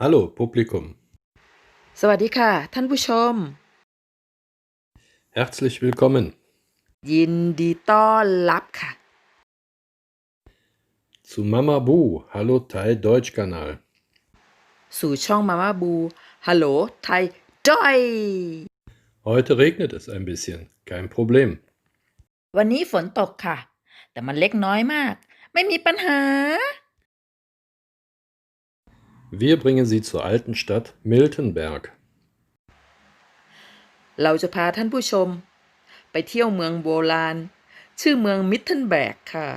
Hallo Publikum. สวัสดีค่ะท่านผู้ชม Herzlich willkommen ยินดีต้อนรับค่ะ zu Mama Bu, Hallo Thai Deutschkanal. สู่ช่องมาม่าบูฮัลโหลไทยจ้อย Heute regnet es ein bisschen, kein Problem. วันนี้ฝนตกค่ะ แต่มันเล็กน้อยมาก ไม่มีปัญหา Wir bringen Sie zur alten Stadt Miltenberg. เราจะพาท่านผู้ชม ไปเที่ยวเมืองโบราณ ชื่อเมืองมิทเทนแบกค่ะ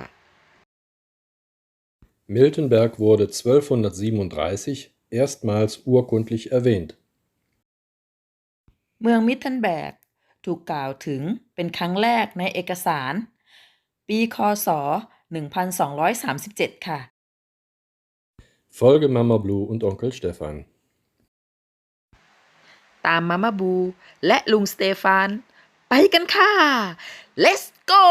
Miltenberg wurde 1237 erstmals urkundlich erwähnt. เมืองมิทเทนแบกถูกกล่าวถึงเป็นครั้งแรกในเอกสาร ปีคศ 1237 ค่ะ Folge Mama Blue und Onkel Stefan. ตามมามาบู และลุงสเตฟาน ไปกันค่ะ let's go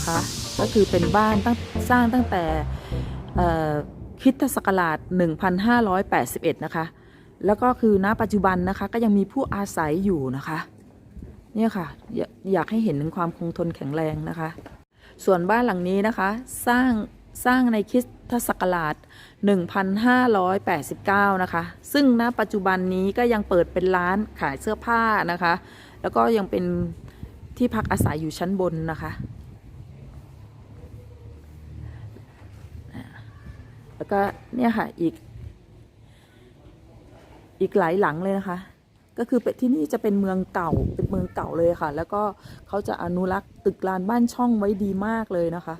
นะคะ ก็คือเป็นบ้านตั้งสร้างตั้งแต่คริดศักราช 1581 นะคะ แล้วก็คือณปัจจุบันนะคะก็ยังมีผู้อาศัยอยู่นะคะ เนี่ยค่ะอยากอยากให้เห็นถึงความคงทนแข็งแรงนะคะ ส่วนบ้านหลังนี้นะคะสร้างสร้างในคริสตศักราช 1589 นะคะ ซึ่งณปัจจุบันนี้ก็ยังเปิดเป็นร้านขายเสื้อผ้านะคะ แล้วก็ยังเป็นที่พักอาศัยอยู่ชั้นบนนะคะ แล้วก็เนี่ยค่ะอีก อีกหลายหลังเลยนะคะ ก็คือที่นี่จะเป็นเมืองเก่าเป็นเมืองเก่าเลยค่ะ แล้วก็เขาจะอนุรักษ์ตึกลานบ้านช่องไว้ดีมากเลยนะคะ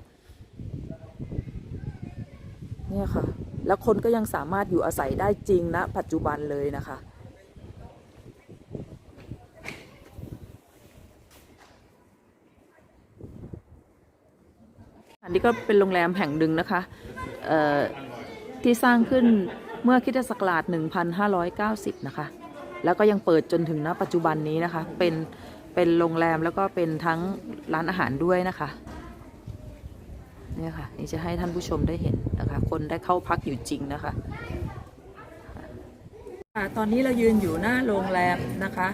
เนี่ยค่ะ แล้วคนก็ยังสามารถอยู่อาศัยได้จริงณปัจจุบันเลยนะคะอันนี้ก็เป็นโรงแรมแห่งหนึ่งนะคะเอ่อ ที่สร้างขึ้นเมื่อคิดศักราช1590 นะคะ แล้วก็ยังเปิดจนถึงณปัจจุบันนี้นะคะ เป็น เป็นโรงแรมแล้วก็เป็นทั้งร้านอาหารด้วยนะคะ เนี่ยค่ะ นี่จะให้ท่านผู้ชมได้เห็นนะคะ คนได้เข้าพักอยู่จริงนะคะค่ะตอนนี้เรายืนอยู่หน้าโรงแรมนะคะ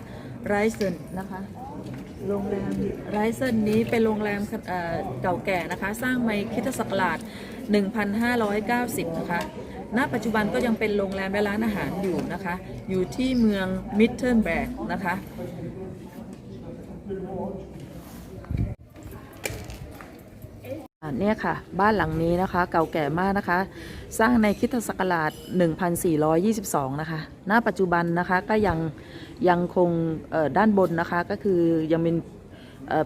ไรเซนนะคะ โรงแรมไรเซนนี้เป็นโรงแรมเก่าแก่นะคะ สร้างในคริสตศักราช 1590 นะคะ ณ ปัจจุบันก็ยังเป็นโรงแรมและร้านอาหารอยู่นะคะ อยู่ที่เมืองมิดเทิลแบกนะคะอ่าเนี่ยค่ะ บ้านหลังนี้นะคะ เก่าแก่มากนะคะ สร้างในคริสตศักราช 1422 นะคะ ณ ปัจจุบันนะคะก็ยังยังคงเอ่อด้านบนนะคะก็คือยังเป็น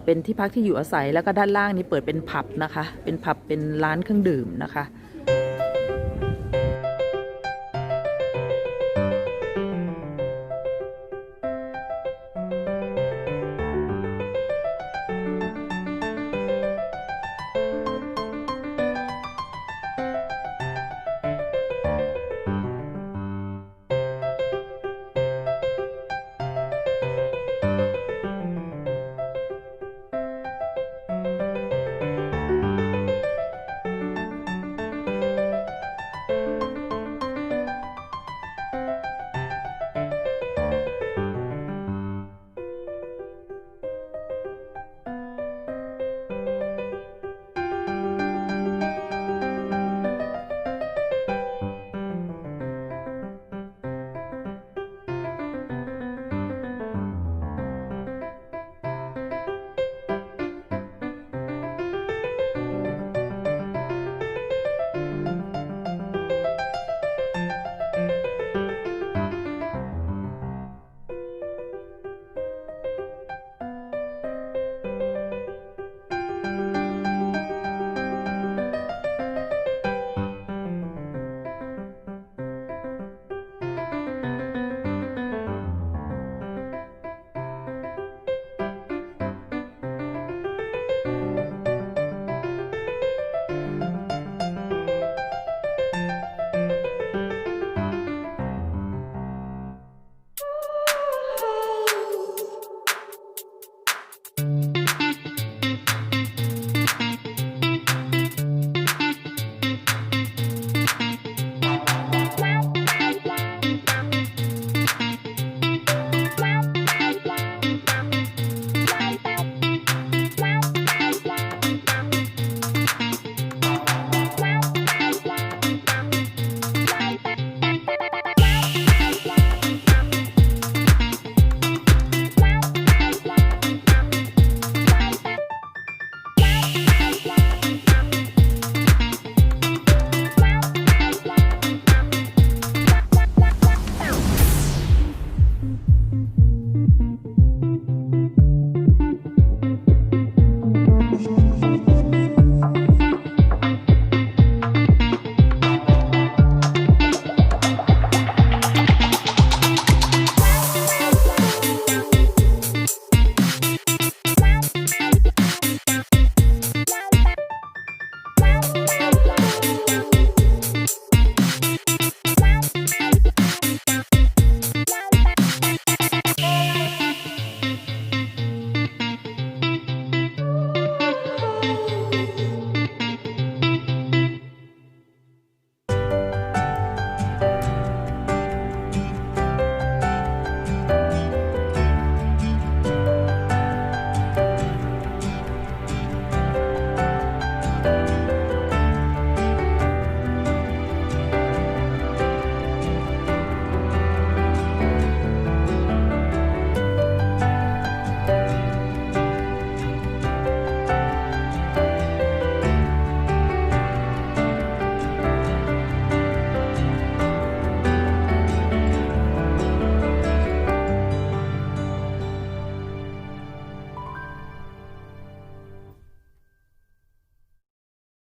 เป็นที่พักที่อยู่อาศัยแล้วก็ด้านล่างนี้เปิดเป็นผับนะคะ เป็นผับเป็นร้านเครื่องดื่มนะคะ